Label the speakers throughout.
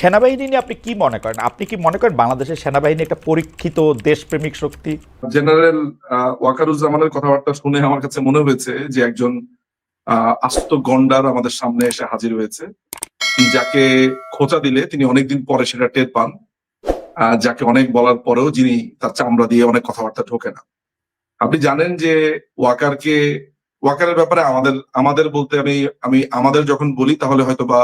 Speaker 1: সেনাবাহিনী নিয়ে আপনি কি মনে করেন? আপনি কি মনে করেন বাংলাদেশের সেনাবাহিনী একটা পরীক্ষিত দেশপ্রেমিক শক্তি?
Speaker 2: জেনারেল ওয়াকারুজ্জামানের কথাবার্তা শুনে আমার কাছে মনে হয়েছে যে একজন আস্ত গন্ডার আমাদের সামনে এসে হাজির হয়েছে। যাকে খোঁচা দিলে তিনি অনেকদিন পরে সেটা টের পান। যাকে অনেক বলার পরেও যিনি তার চামড়া দিয়ে অনেক কথাবার্তা ঢোকে না। আপনি জানেন যে ওয়াকারকে, ওয়াকারের ব্যাপারে আমাদের আমাদের বলতে আমি আমি আমাদের যখন বলি তাহলে হয়তো বা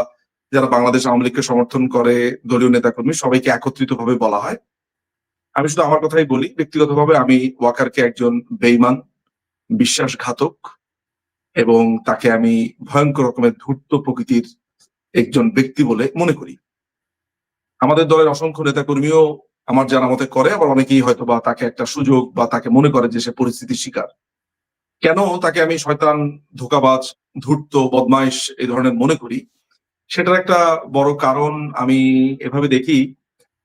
Speaker 2: যারা বাংলাদেশ আওয়ামী লীগকে সমর্থন করে, দলীয় নেতাকর্মী, সবাইকে একত্রিত ভাবে বলা হয়। আমি শুধু আমার কথাই বলি, ব্যক্তিগতভাবে আমি ওয়াকারকে একজন বেইমান বিশ্বাসঘাতক এবং তাকে আমি ভয়ঙ্কর রকমের ধূর্ত প্রকৃতির একজন ব্যক্তি বলে মনে করি। আমাদের দলের অসংখ্য নেতাকর্মীও আমার জানা মতে করে, আবার অনেকেই হয়তো বা তাকে একটা সুযোগ বা তাকে মনে করে যে সে পরিস্থিতির শিকার। কেন তাকে আমি শয়তান, ধোকাবাজ, ধূর্ত, বদমাইশ এই ধরনের মনে করি? সেটার একটা বড় কারণ আমি এভাবে দেখি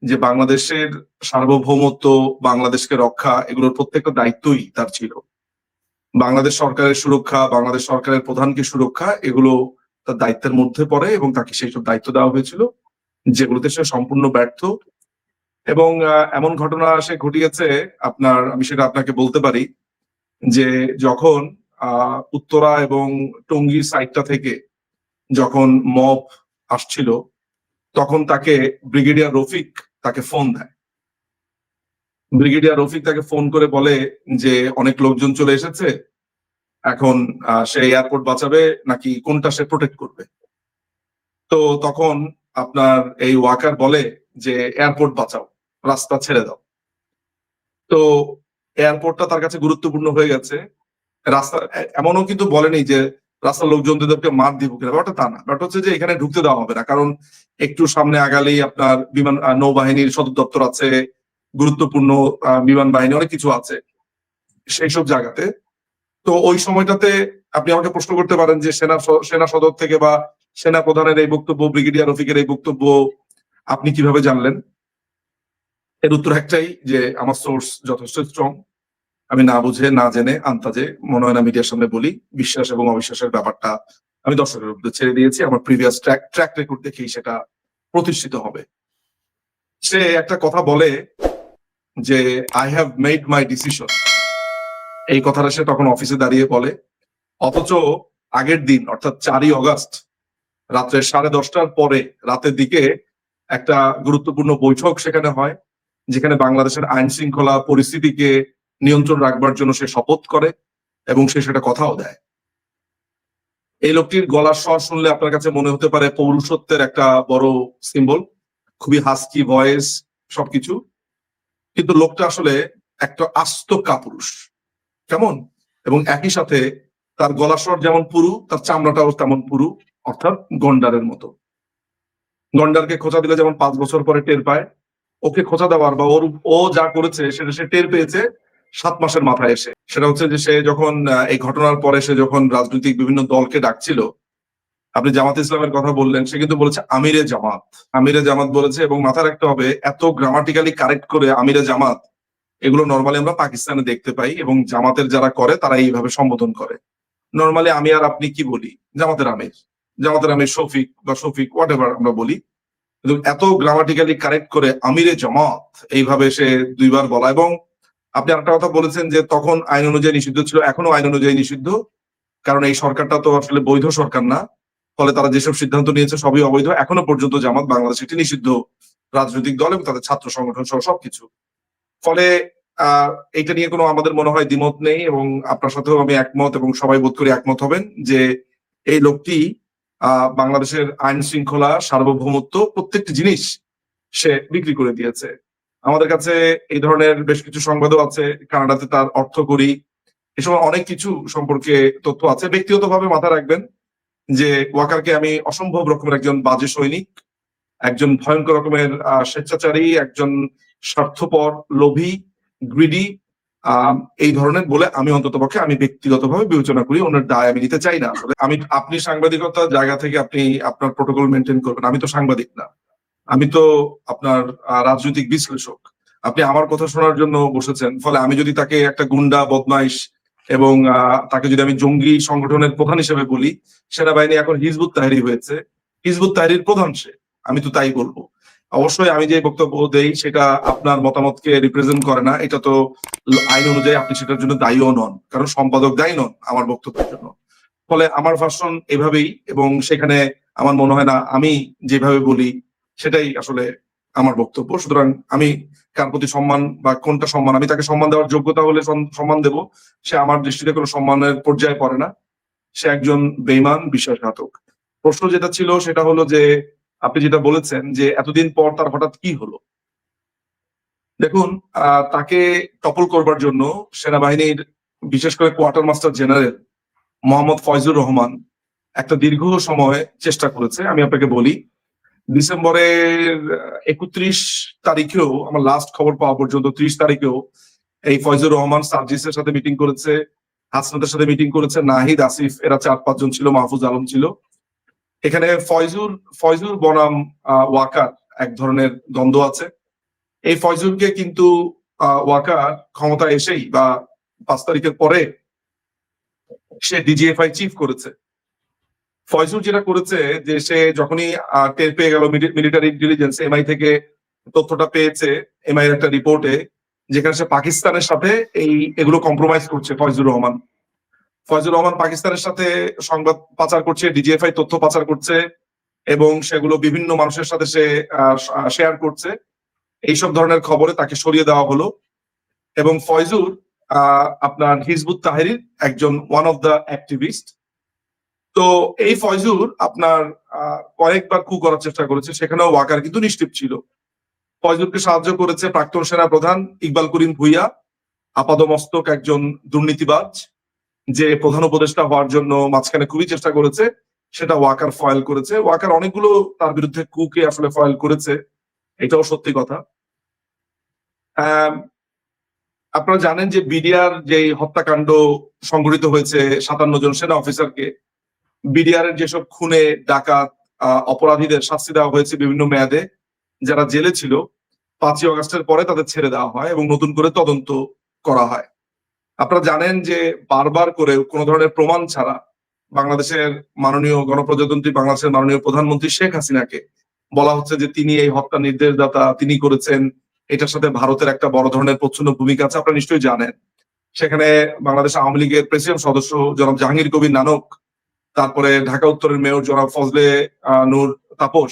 Speaker 2: যে বাংলাদেশের সার্বভৌমত্ব, বাংলাদেশকে রক্ষা এগুলোর প্রত্যেকটা দায়িত্বই তার ছিল। বাংলাদেশ সরকারের সুরক্ষা, বাংলাদেশ সরকারের প্রধানকে সুরক্ষা, এগুলো তার দায়িত্বের মধ্যে পড়ে এবং তাকে সেই সব দায়িত্ব দেওয়া হয়েছিল, যেগুলোতে সে সম্পূর্ণ ব্যর্থ। এবং এমন ঘটনা সে ঘটিয়েছে, আপনার, আমি সেটা আপনাকে বলতে পারি, যে যখন উত্তরা এবং টঙ্গী সাইডটা থেকে যখন মব আসছিল, তখন তাকে ব্রিগেডিয়ার রফিক তাকে ফোন দেয়। ব্রিগেডিয়ার রফিক তাকে ফোন করে বলে যে, অনেক লোকজন চলে এসেছে, এখন সে এয়ারপোর্ট বাঁচাবে নাকি কোনটা সে প্রোটেক্ট করবে? তো তখন আপনার এই ওয়াকার বলে যে এয়ারপোর্ট বাঁচাও, রাস্তা ছেড়ে দাও। তো এয়ারপোর্টটা তার কাছে গুরুত্বপূর্ণ হয়ে গেছে। রাস্তা এমনও কিন্তু বলেনি যে রাস্তার লোকজনদেরকে মার দিব কিনা? ব্যাপারটা তা না। ব্যাপারটা হচ্ছে যে এখানে ঢুকতে দেওয়া হবে না। কারণ একটু সামনে আগালেই আপনার বিমান নৌবাহিনীর সদর দপ্তর আছে, গুরুত্বপূর্ণ বিমান বাহিনী অনেক কিছু আছে সেই সব জায়গাতে। তো ওই সময়টাতে আপনি আমাকে প্রশ্ন করতে পারেন যে সেনা সেনা সদর থেকে বা সেনা প্রধানের এই বক্তব্য, ব্রিগেডিয়ার রফিকের এই বক্তব্য আপনি কীভাবে জানলেন? এর উত্তর একটাই যে আমার সোর্স যথেষ্ট স্ট্রং আমি না বুঝে, না জেনে আন্তাজে মনে হয় না মিডিয়ার সামনে বলি, বিশ্বাস এবং অবিশ্বাসের ব্যাপারটা আমি দর্শকের উপরে ছেড়ে দিয়েছি। আমার প্রিভিয়াস ট্র্যাক ট্র্যাক রেকর্ড দেখেই সেটা প্রতিষ্ঠিত হবে। সে একটা কথা বলে যে I have made my decision এই কথাটা সে তখন অফিসে দাঁড়িয়ে বলে। অথচ আগের দিন, অর্থাৎ চারই অগাস্ট, রাত্রে সাড়ে দশটার পরে রাতের দিকে একটা গুরুত্বপূর্ণ বৈঠক সেখানে হয়, যেখানে বাংলাদেশের আইন শৃঙ্খলা পরিস্থিতিকে নিয়ন্ত্রণ রাখবার জন্য সে শপথ করে এবং সে সেটা কথাও দেয়। এই লোকটির গলার স্বর শুনলে আপনার কাছে মনে হতে পারে পৌরুষত্বের একটা বড় সিম্বল খুবই হাস্কি ভয়েস সবকিছু। কিন্তু লোকটা আসলে একটা আস্ত কাপুরুষ। কেমন? এবং একই সাথে তার গলার স্বর যেমন পুরু, তার চামড়াটাও তেমন পুরু, অর্থাৎ গন্ডারের মতো। গন্ডারকে খোঁচা দিলে যেমন পাঁচ বছর পরে টের পায়, ওকে খোঁচা দেওয়ার বা ওর, ও যা করেছে সেটা সে টের পেয়েছে সাত মাসের মাথায় এসে। সেটা হচ্ছে যে সে যখন এই ঘটনার পরে সে যখন রাজনৈতিক বিভিন্ন দলকে ডাকছিল, আপনি জামাত ইসলামের কথা বললেন, সে কিন্তু বলেছে আমিরে জামাত। আমিরে জামাত বলেছে এবং মাথায় রাখতে হবে, এত গ্রামাটিক্যালি কারেক্ট করে আমিরে জামাত, এগুলো নর্মালি আমরা পাকিস্তানে দেখতে পাই এবং জামাতের যারা করে, তারা এইভাবে সম্বোধন করে। নর্মালি আমি আর আপনি কি বলি? জামাতের আমির। জামাতের আমির শফিক বা শফিক হোয়াট আমরা বলি। কিন্তু এত গ্রামাটিক্যালি কারেক্ট করে আমিরে জামাত, এইভাবে সে দুইবার বলা এবং আপনি একটা কথা বলেছেন যে তখন আইন অনুযায়ী নিষিদ্ধ ছিল, এখনও আইন অনুযায়ী নিষিদ্ধ। কারণ এই সরকারটা তো আসলে বৈধ সরকার না। ফলে তারা যেসব সিদ্ধান্ত নিয়েছে সবই অবৈধ। এখনও পর্যন্ত জামাত বাংলাদেশ একটি নিষিদ্ধ রাজনৈতিক দল এবং তাদের ছাত্র সংগঠন সহ সবকিছু। ফলে আহ এটা নিয়ে কোনো আমাদের মনে হয় দ্বিমত নেই এবং আপনার সাথেও আমি একমত এবং সবাই বোধ করি একমত হবেন যে এই লোকটি বাংলাদেশের আইন শৃঙ্খলা সার্বভৌমত্ব প্রত্যেকটি জিনিস সে বিক্রি করে দিয়েছে। আমাদের কাছে এই ধরনের বেশ কিছু সংবাদও আছে। কানাডাতে তার অর্থ করি। এসব অনেক কিছু সম্পর্কে তথ্য আছে। ব্যক্তিগতভাবে মাথায় রাখবেন যে ওয়াকারকে আমি অসম্ভব রকমের একজন বাজে সৈনিক, একজন ভয়ঙ্কর রকমের স্বেচ্ছাচারী, একজন স্বার্থপর, লোভী গ্রিডি এই ধরনের বলে আমি অন্তত পক্ষে আমি ব্যক্তিগতভাবে বিবেচনা করি। ওনার দায় আমি নিতে চাই না। আমি, আপনি সাংবাদিকতার জায়গা থেকে আপনি আপনার প্রোটোকল মেনটেন করবেন। আমি তো সাংবাদিক না। আমি তো আপনার রাজনৈতিক বিশ্লেষক। আপনি আমার কথা শোনার জন্য বসেছেন। ফলে আমি যদি তাকে একটা গুন্ডা, বদমাইশ এবং তাকে যদি আমি জঙ্গি সংগঠনের প্রধান হিসেবে বলি, সেনাবাহিনী এখন হিজবুত তাহরি হয়েছে। হিজবুত তাহরির প্রধান সে। আমি তো তাই বলব। অবশ্যই আমি যে বক্তব্য দেই, সেটা আপনার মতামতকে রিপ্রেজেন্ট করে না। এটা তো আইন অনুযায়ী আপনি সেটার জন্য দায়ীও নন, কারণ সম্পাদক দায়ী নন আমার বক্তব্যের জন্য। ফলে আমার ভাষণ এভাবেই এবং সেখানে আমার মনে হয় না আমি যেভাবে বলি সেটাই আসলে আমার বক্তব্য। সুতরাং আমি কার প্রতি সম্মান বা কোনটা সম্মান, আমি তাকে সম্মান দেওয়ার যোগ্যতা হলে সম্মান দেব। সে আমার দৃষ্টিতে কোনো সম্মানের পর্যায়ে পড়ে না। সে একজন বেইমান বিশ্বাসঘাতক। প্রশ্ন যেটা ছিল সেটা হলো যে, আপনি যেটা বলেছেন যে, এতদিন পর তার হঠাৎ কি হলো? দেখুন তাকে টপল করবার জন্য সেনাবাহিনীর, বিশেষ করে quarter master general Mohammad Faizur Rahman একটা দীর্ঘ সময় চেষ্টা করেছে। আমি আপনাকে বলি ডিসেম্বরের একত্রিশ তারিখেও, আমার লাস্ট খবর পাওয়া পর্যন্ত, ত্রিশ তারিখেও এই ফয়জুর রহমান সার্জিসের সাথে মিটিং করেছে, হাসনাতের সাথে মিটিং করেছে, নাহিদ আসিফ, এরা চার পাঁচজন ছিল, মাহফুজ আলম ছিল। এখানে ফয়জুর ফয়জুর বনাম ওয়াকার এক ধরনের দ্বন্দ্ব আছে। এই ফয়জুরকে কিন্তু ওয়াকার ক্ষমতা এসেই বা পাঁচ তারিখের পরে সে ডিজিএফআই চিফ করেছে। ফয়জুর যেটা করেছে যে সে যখনই টের পেয়ে গেল মিলিটারি ইন্টেলিজেন্স এমআই থেকে তথ্যটা পেয়েছে এমআই এর একটা রিপোর্টে যেখানে সে পাকিস্তানের সাথে এই, এগুলো কম্প্রোমাইজ করছে, ফয়জুর রহমান। ফয়জুর রহমান পাকিস্তানের সাথে সংবাদ পাচার করছে ডিজিএফআই তথ্য পাচার করছে, এবং সেগুলো বিভিন্ন মানুষের সাথে সে শেয়ার করছে। এইসব ধরনের খবরে তাকে সরিয়ে দেওয়া হলো। এবং ফয়জুর আপনার হিজবুত তাহেরির একজন ওয়ান অফ দ্য অ্যাক্টিভিস্ট তো এই ফয়জুর আপনার কয়েকবার কু করার চেষ্টা করেছে, সেখানেও ওয়াকার কিন্তু নিশ্চিত ছিল। ফয়জুরকে সাহায্য করেছে প্রাক্তন সেনা প্রধান ইকবাল করিম ভুইয়া, আপাদমস্তক একজন দুর্নীতিবাজ, যে প্রধান উপদেষ্টা হওয়ার জন্য মাঝখানে খুবই চেষ্টা করেছে, সেটা ওয়াকার ফয়েল করেছে। ওয়াকার অনেকগুলো তার বিরুদ্ধে কুকে আসলে ফয়েল করেছে, এটাও সত্যি কথা। আপনারা জানেন যে বিডিআর যে হত্যাকাণ্ড সংঘটিত হয়েছে সাতান্ন জন সেনা অফিসারকে বিডিআর এর যেসব খুনে, ডাকাত অপরাধীদের শাস্তি দেওয়া হয়েছে বিভিন্ন মেয়াদে, যারা জেলে ছিল, পাঁচই অগস্টের পরে তাদের ছেড়ে দেওয়া হয় এবং নতুন করে তদন্ত করা হয়। আপনারা জানেন যে বারবার করে কোনো ধরনের প্রমাণ ছাড়া বাংলাদেশের মাননীয় গণপ্রজাতন্ত্রী, বাংলাদেশের মাননীয় প্রধানমন্ত্রী শেখ হাসিনাকে বলা হচ্ছে যে তিনি এই হত্যা নির্দেশদাতা, তিনি করেছেন, এটার সাথে ভারতের একটা বড় ধরনের প্রচ্ছন্ন ভূমিকা আছে, আপনারা নিশ্চয়ই জানেন। সেখানে বাংলাদেশ আওয়ামী লীগের প্রেসিডেন্ট সদস্য জনাব জাহাঙ্গীর কবির নানক তারপরে ঢাকা উত্তরের মেয়র জনাব ফজলে নূর তাপস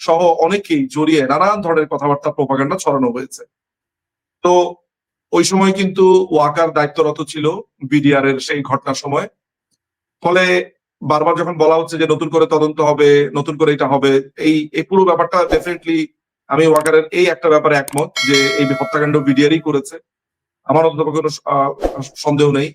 Speaker 2: সহ অনেকেই জড়িয়ে নানান ধরনের কথাবার্তা প্রপাগান্ডা ছড়ানো হয়েছে। তো ওই সময় কিন্তু ওয়াকার দায়িত্বরত ছিল বিডিআর এর সেই ঘটনার সময়। ফলে বারবার যখন বলা হচ্ছে যে নতুন করে তদন্ত হবে, নতুন করে এটা হবে, এই এই পুরো ব্যাপারটা ডেফিনেটলি আমি ওয়াকারের এই একটা ব্যাপারে একমত যে এই হত্যাকাণ্ড বিডিআরই করেছে। আমার অন্তত কোনো সন্দেহ নেই।